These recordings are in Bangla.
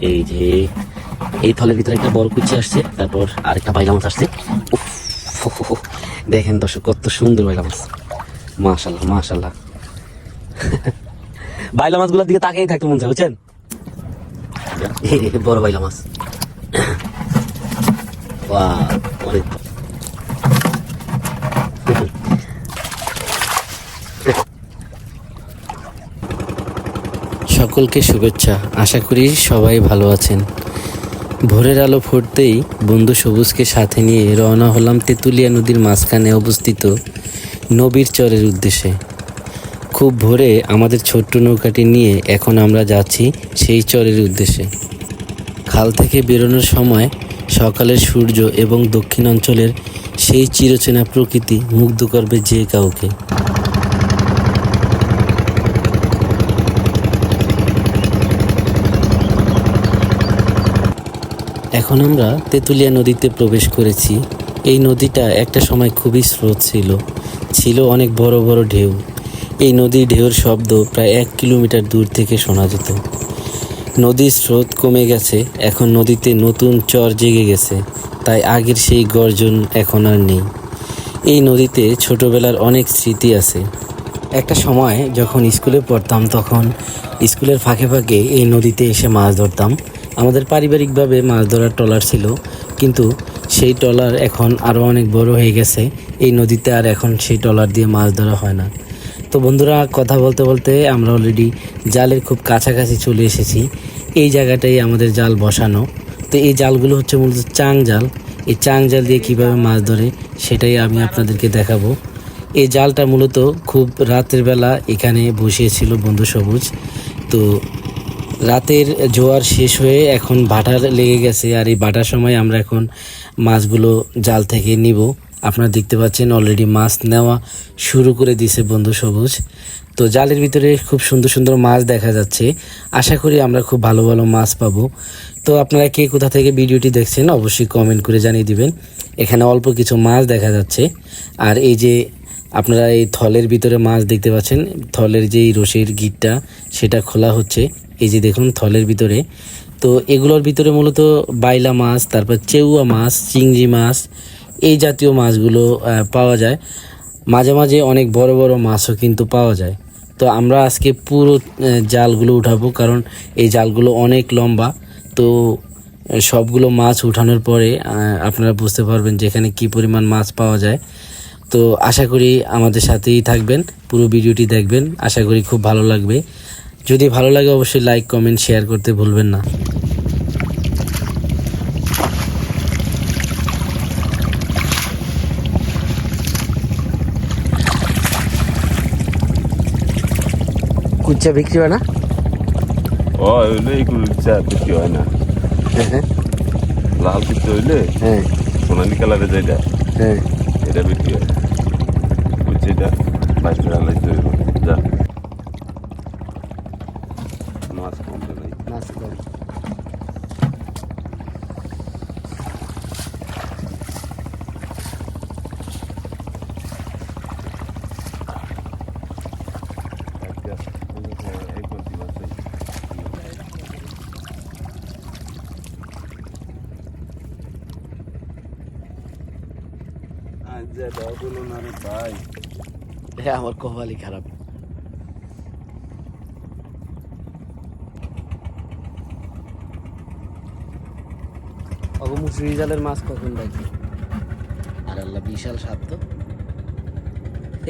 এই যে, এই থলের ভিতরে একটা বড় কুচি আসছে, তারপর আরেকটা বাইলা মাছ আসছে। দেখেন দর্শক, কত সুন্দর বাইলা মাছ মাশাল্লাহ মাশাল্লাহ। বাইলা মাছগুলোর দিকে তাকিয়ে থাকতে মন চায়, বুঝছেন? বড় বাইলা মাছ অনেক সকলকে শুভেচ্ছা। আশা করি সবাই ভালো আছেন। ভোরের আলো ফুটতেই বন্ধু সবুজকে সাথে নিয়ে রওনা হলাম তেঁতুলিয়া নদীর মাঝখানে অবস্থিত নবীর চরের উদ্দেশ্যে। খুব ভোরে আমাদের ছোট্ট নৌকাটি নিয়ে এখন আমরা যাচ্ছি সেই চরের উদ্দেশ্যে। খাল থেকে বেরোনোর সময় সকালের সূর্য এবং দক্ষিণ অঞ্চলের সেই চিরচেনা প্রকৃতি মুগ্ধ করবে যে কাউকে। এখন আমরা তেঁতুলিয়া নদীতে প্রবেশ করেছি। এই নদীটা একটা সময় খুবই স্রোত ছিল। ছিল অনেক বড় বড় ঢেউ। এই নদীর ঢেউর শব্দ প্রায় এক কিলোমিটার দূর থেকে শোনা যেত। নদীর স্রোত কমে গেছে, এখন নদীতে নতুন চর জেগে গেছে, তাই আগের সেই গর্জন এখন আর নেই। এই নদীতে ছোটবেলার অনেক স্মৃতি আছে। একটা সময় যখন স্কুলে পড়তাম, তখন স্কুলের ফাঁকে ফাঁকে এই নদীতে এসে মাছ ধরতাম। আমাদের পারিবারিকভাবে মাছ ধরার ট্রলার ছিল, কিন্তু সেই ট্রলার এখন আরও অনেক বড় হয়ে গেছে। এই নদীতে আর এখন সেই ট্রলার দিয়ে মাছ ধরা হয় না। তো বন্ধুরা, কথা বলতে বলতে আমরা অলরেডি জালের খুব কাছাকাছি চলে এসেছি। এই জায়গাটাই আমাদের জাল বসানো। তো এই জালগুলো হচ্ছে মূলত চাং জাল। এই চাং জাল দিয়ে কীভাবে মাছ ধরে সেটাই আমি আপনাদেরকে দেখাবো। এই জালটা মূলত খুব রাতের বেলা এখানে বসিয়েছিল বন্ধু সবুজ। তো রাতের জোয়ার শেষ হয়ে এখন ভাটার লেগে গেছে আর এই ভাটার সময় আমরা এখন মাছগুলো জাল থেকে নিব। আপনারা দেখতে পাচ্ছেন অলরেডি মাছ নেওয়া শুরু করে দিছে বন্ধু সবুজ। তো জালের ভিতরে খুব সুন্দর সুন্দর মাছ দেখা যাচ্ছে। আশা করি আমরা খুব ভালো ভালো মাছ পাবো। তো আপনারা কে কোথা থেকে ভিডিওটি দেখছেন অবশ্যই কমেন্ট করে জানিয়ে দিবেন। এখানে অল্প কিছু মাছ দেখা যাচ্ছে। আর এই যে আপনারা এই থলের ভিতরে মাছ দেখতে পাচ্ছেন, থলের যেই রশির গিটটা, সেটা খোলা হচ্ছে। এই যে দেখুন থলের ভিতরে। তো এগুলোর ভিতরে মূলত বাইলা মাছ, তারপর চেউয়া মাছ, চিংড়ি মাছ, এই জাতীয় মাছগুলো পাওয়া যায়। মাঝে মাঝে অনেক বড় বড় মাছও কিন্তু পাওয়া যায়। তো আমরা আজকে পুরো জালগুলো উঠাবো, কারণ এই জালগুলো অনেক লম্বা। তো সবগুলো মাছ উঠানোর পরে আপনারা বুঝতে পারবেন যেখানে কি পরিমাণ মাছ পাওয়া যায়। তো আশা করি আমাদের সাথেই থাকবেন, পুরো ভিডিওটি দেখবেন। আশা করি খুব ভালো লাগবে। যদি ভালো লাগে অবশ্যই লাইক কমেন্ট শেয়ার করতে ভুলবেন না। কুচ্চা বিক্রি হয় না? ও হইলে এগুলো চা বিক্রি হয় না। হ্যাঁ লাল কিছু হইলে হ্যাঁ। সোনালি কালারে যেটা হ্যাঁ। এটা বিক্রি হয়। এটা বাইশ টাকা লাগতে হইব যা মাছ কমবে নাই মাছ কম ভাই। হ্যাঁ আমার কপালই খারাপ। মুসুরি জালের মাছ কখন দেখবে? আর আল্লাহ বিশাল স্বাদ তো।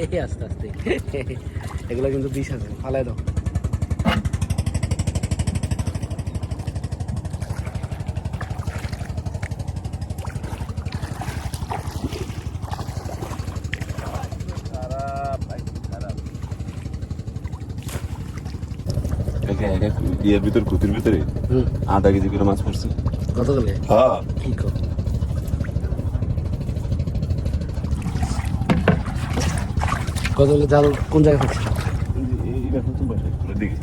এই আস্তে আস্তে। এগুলো কিন্তু বিষ আছে ফালাই দাও খারাপ একদম খারাপ ইয়ের ভিতর কুতির ভিতরে আধা কেজি করে মাছ পড়ছে। কত হ্যাঁ। কি কর? জাল কোন জায়গায় এটা নতুন বাসা দেখি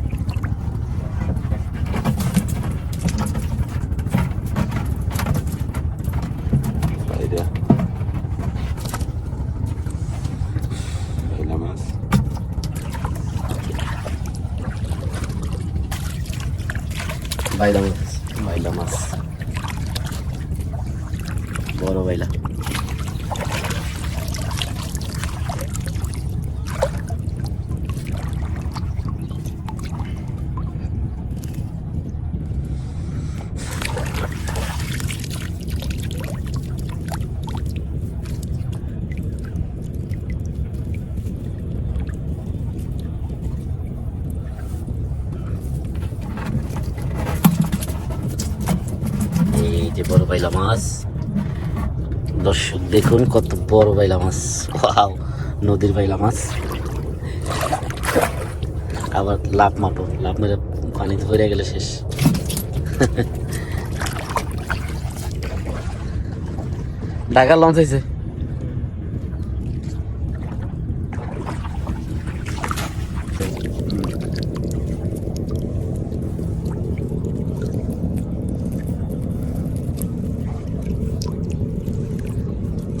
এটা বাইলা মাছ বাইরে আমার কাছে বাইলা মাছ বড় বাইলা এই যে বড় বাইলা মাছ দর্শক দেখুন কত বড় বাইলা মাছ। ওয়াও, নদীর বাইলা মাছ। আবার লাভ মাপো, লাভ মেরে পানি ধরে গেলে শেষ। ঢাকার লঞ্চ হয়েছে।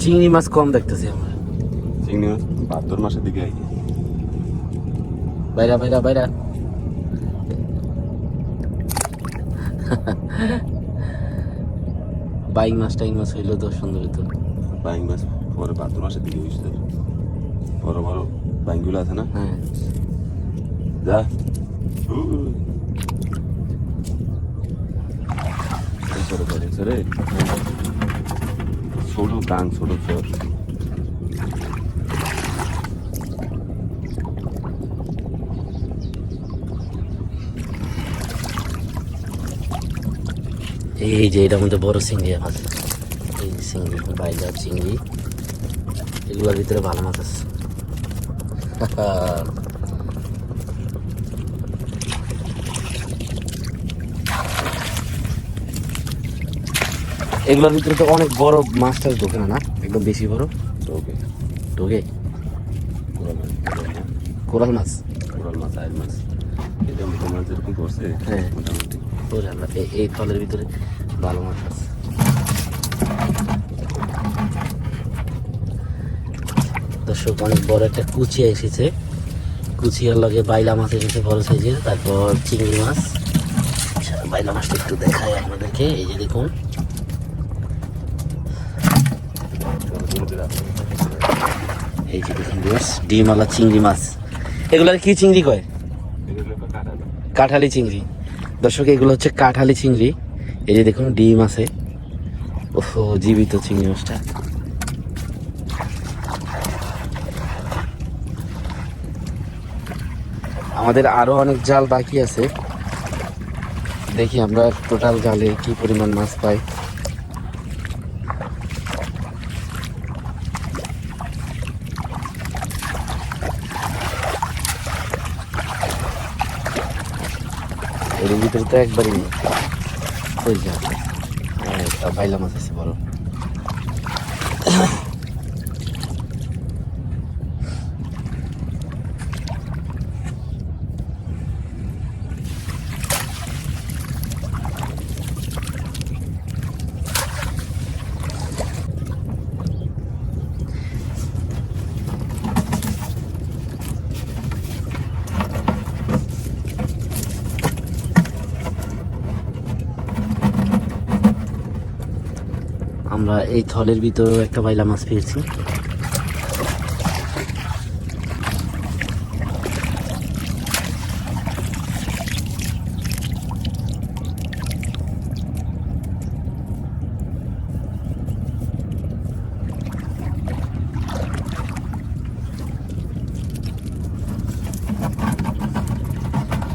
চিংড়ি মাছ কম দেখতেছি আমরা। চিংড়ি মাছ ভাদ্র মাসের দিকে আই বাইরা বাইরা বাইরা। বাইক মাছ টাইং মাছ হইল তো সুন্দর হইতো বাইং মাছ পরে ভাদ্র মাসের দিকে হয়েছে বড় বড় বাইংগুলো আছে না? হ্যাঁ। যা। ছোট করে রে। ছোট গান ছোট চোর। এই যে এটার মধ্যে বড় চিংড়ি মাছ এই চিংড়ি বাইলা চিংড়ি। এগুলোর ভিতরে ভালো মাছ আছে। এগুলোর ভিতরে তো অনেক বড় মাছ টাছ ঢোকে না একদম বেশি বড়? ওকে ঢোকে? কোরাল মাছ। কোরাল মাছ? আয়ের মাছ এটা মোটা মাছ যেরকম করছে হ্যাঁ। মোটামুটি। ওরে আল্লাহ, এই- তলের ভিতরে ভালো মাছ আছে। দর্শক অনেক বড় একটা কুচিয়া এসেছে। কুচিয়ার লগে বাইলা মাছ এসেছে বড় সাইজের। তারপর চিংড়ি মাছ। বাইলা মাছটা একটু দেখায় আপনাদেরকে। এই যে দেখুন ছোট ছোট করে আছে। এই যে দেখুন ডিমালা চিংড়ি মাছ। এগুলোর কি চিংড়ি কয়। কাঠালি চিংড়ি। দর্শক, এগুলো হচ্ছে কাঁঠালি চিংড়ি। এই যে দেখুন, ডিম আছে। ওহো, জীবিত চিংড়ি মাছটা। আমাদের আরও অনেক জাল বাকি আছে। দেখি আমরা টোটাল জালে কি পরিমাণ মাছ পাই এর ভিতরে তো একবারই নেই ওই যা বাইলা আছে বড় আমরা এই থলের ভিতরেও একটা বাইলা মাছ পেয়েছি।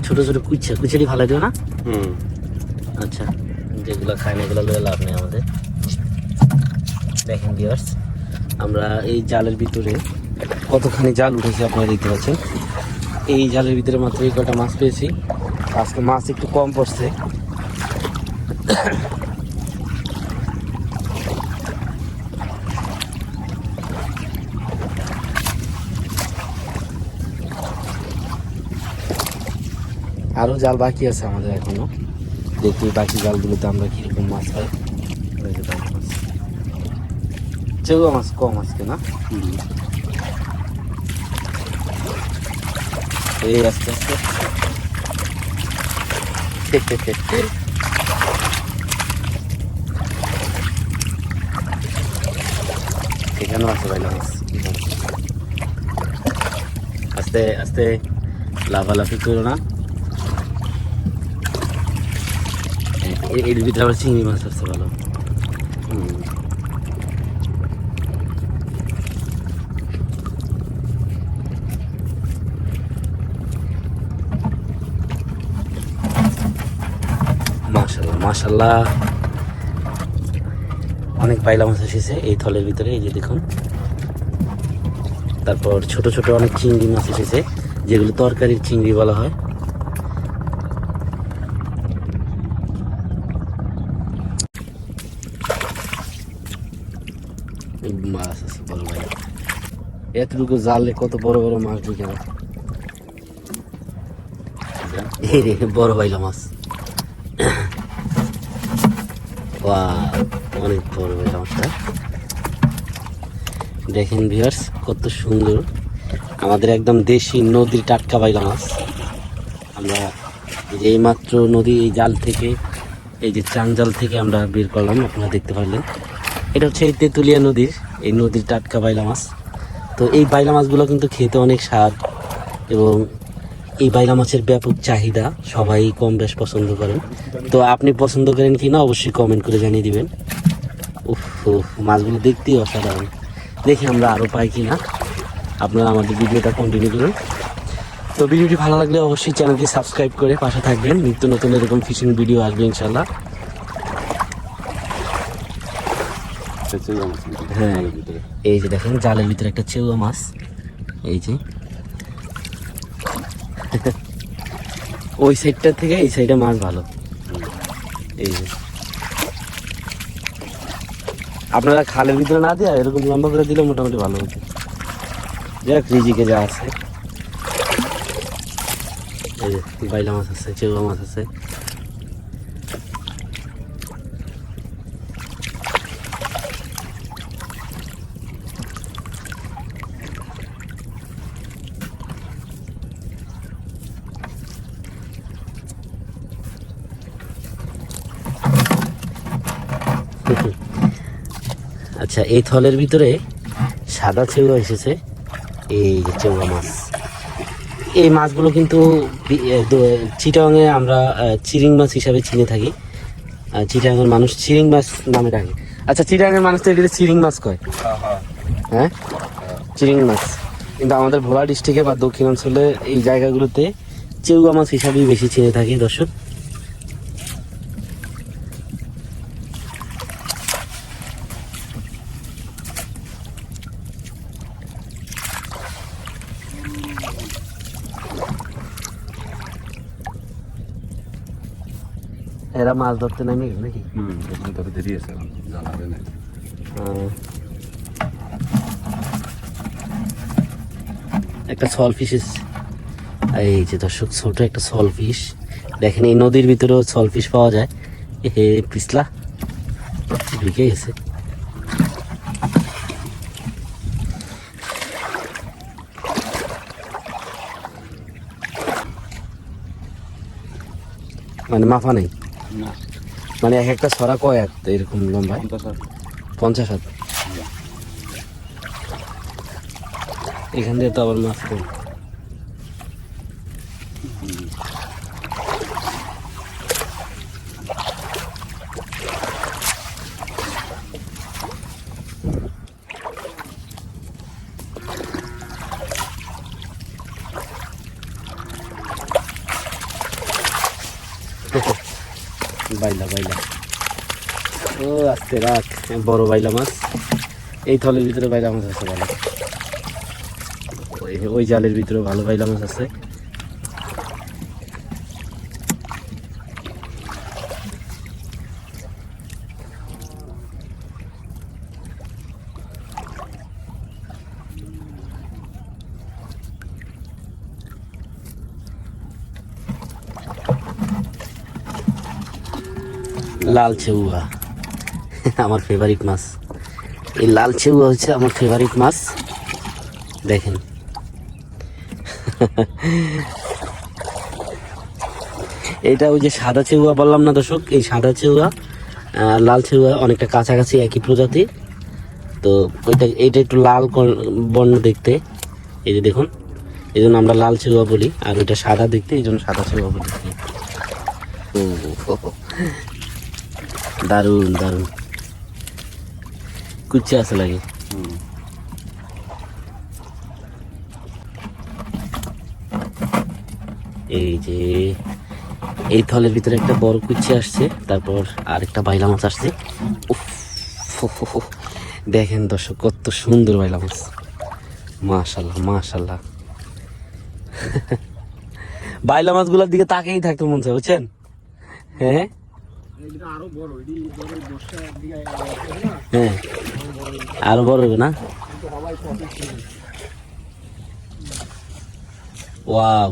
ছোট ছোট কুচা কুচারি ভালো দিও না? হুম। আচ্ছা যেগুলো খায় না এগুলো লাভ নেই। দেখেন ভিউয়ার্স আমরা এই জালের ভিতরে কতখানি জাল উঠেছে আপনারা দেখতে পাচ্ছেন। এই জালের ভিতরে মাত্র এই কটা মাছ পেয়েছি। আজকে মাছ একটু কম পড়ছে। আরও জাল বাকি আছে আমাদের এখনও। দেখি বাকি জালগুলোতে আমরা কীরকম মাছ পাই Cıvlaması kovması kına. İyi Que ya no hace bailamas. Hazte, hazte la bala pitura, ¿no? এর ভিতরে আবার চিংড়ি মাছ আসতে ভালো মাশাল্লাহ অনেক পাইলা মাছ এসেছে এই থলের ভিতরে, এই যে দেখুন। তারপর ছোট ছোট অনেক চিংড়ি মাছ এসেছে, যেগুলো তরকারির চিংড়ি বলা হয়। মাছ আছে বড় ভাই। এতটুকু জালে কত বড় বড় মাছ বড় বাইলা মাছ। অনেক বড় বাইলা মাছটা দেখেন ভিউয়ার্স কত সুন্দর। আমাদের একদম দেশি নদীর টাটকা বাইলা মাছ আমরা এই যে এইমাত্র নদী এই জাল থেকে, এই যে চাং জাল থেকে আমরা বের করলাম, আপনারা দেখতে পারলেন। এটা হচ্ছে এই তেঁতুলিয়া নদীর, এই নদীর টাটকা বাইলা মাছ তো এই বাইলা মাছগুলো কিন্তু খেতে অনেক স্বাদ এবং এই বাইলা মাছের ব্যাপক চাহিদা সবাই কম বেশ পছন্দ করেন। তো আপনি পছন্দ করেন কি না অবশ্যই কমেন্ট করে জানিয়ে দিবেন। উফ মাছগুলো দেখতেই অসাধারণ। দেখি আমরা আরও পাই কি না আপনারা আমাদের ভিডিওটা কন্টিনিউ করুন। তো ভিডিওটি ভালো লাগলে অবশ্যই চ্যানেলটি সাবস্ক্রাইব করে পাশে থাকবেন। নিত্য নতুন এরকম ফিশিং ভিডিও আসবে ইনশাল্লাহ হ্যাঁ। এই যে দেখেন জালের ভিতরে একটা চেউয়া মাছ। এই যে। ওই সাইডটা থেকে এই সাইডে মাছ ভালো। এই যে। আপনারা খালের ভিতরে না দিয়ে এরকম লম্বা করে দিলে মোটামুটি ভালো হতো। যাক, রিজিকে যা আছে। এই যে বাইলা মাছ আছে চেউয়া মাছ আছে। আচ্ছা এই থলের ভিতরে সাদা চেউয়া এসেছে, এই যে চেউয়া মাছ। এই মাছগুলো কিন্তু চিটাগাংয়ে আমরা চিরিং মাছ হিসাবে চিনে থাকি। চিটাগাংয়ের মানুষ চিরিং মাছ নামে ডাকে। আচ্ছা চিটাগাংয়ের মানুষ তো এগুলো চিরিং মাছ কয়? হ্যাঁ? চিরিং মাছ। কিন্তু আমাদের ভোলা ডিস্ট্রিক্টে বা দক্ষিণাঞ্চলে এই জায়গাগুলোতে চেউয়া মাছ হিসাবেই বেশি চিনে থাকি দর্শক। এরা মাছ ধরতে নামে নাকি? হুম জানাবে না। একটা সল ফিশ এই যে দর্শক ছোট একটা সল ফিশ দেখেন এই নদীর ভিতরেও সল ফিশ পাওয়া যায়। হে পিছলা। ঢুকে গেছে মানে মাফা নেই। না। মানে এক একটা ছড়া কয় হাত এরকম লম্বায় পঞ্চাশ হাত। এখান দিয়ে তো আবার মাছ কম বাইলা বাইলা। ও, আস্তে রাখ, বড় বাইলা মাছ। এই থলের ভিতরে বাইলা মাছ আছে ভালো। ওই ওই জালের ভিতরে ভালো বাইলা মাছ আছে। লাল চেউয়া। আমার ফেভারিট মাছ। এই লাল চেউয়া হচ্ছে আমার ফেভারিট মাছ। দেখেন। এটা ওই যে সাদা চেউয়া বললাম না দর্শক? এই সাদা চেউয়া লাল চেউয়া অনেকটা কাছাকাছি একই প্রজাতি তো ওইটা, এইটা একটু লাল বর্ণ দেখতে। এই যে দেখুন, এই জন্য আমরা লাল চেউয়া বলি। আর ওইটা সাদা দেখতে, এই জন্য সাদা চেউয়া বলি। দারুণ দারুণ। কুচি আছে লাগে। এই যে, এই থলের ভিতরে একটা বড় কুচি আসছে, তারপর আরেকটা বাইলা মাছ আসছে। দেখেন দর্শক, কত সুন্দর বাইলা মাছ। মাশাল্লাহ মাশাল্লাহ। বাইলা মাছগুলোর দিকে তাকেই থাকতে মন চায়, বুঝছেন? হ্যাঁ। হ্যাঁ। আরও বড় হবে না? ওয়াও।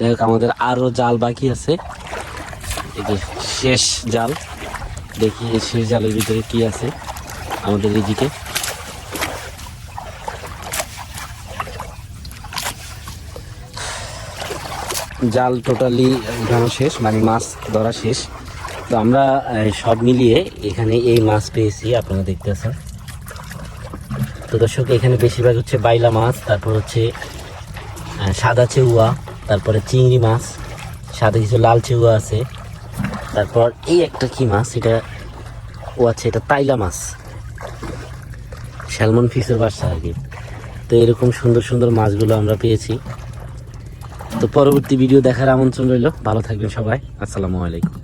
হোক আমাদের আরও জাল বাকি আছে। এই যে শেষ জাল। দেখি এই শেষ জালের ভিতরে কি আছে আমাদের এদিকে। জাল টোটালি উঠানো শেষ মানে মাছ ধরা শেষ। তো আমরা সব মিলিয়ে এখানে এই মাছ পেয়েছি, আপনারা দেখতেছেন। তো দর্শক, এখানে বেশিরভাগ হচ্ছে বাইলা মাছ, তারপর হচ্ছে সাদা চেউয়া, তারপরে চিংড়ি মাছ, সাথে কিছু লাল চেউয়া আছে। তারপর এই একটা কি মাছ, এটা ও আছে, এটা তাইলা মাছ। স্যালমন ফিশের বাসা আর কি। তো এরকম সুন্দর সুন্দর মাছগুলো আমরা পেয়েছি। তো পরবর্তী ভিডিও দেখার আমন্ত্রণ রইল। ভালো থাকবেন সবাই। আসসালামু আলাইকুম।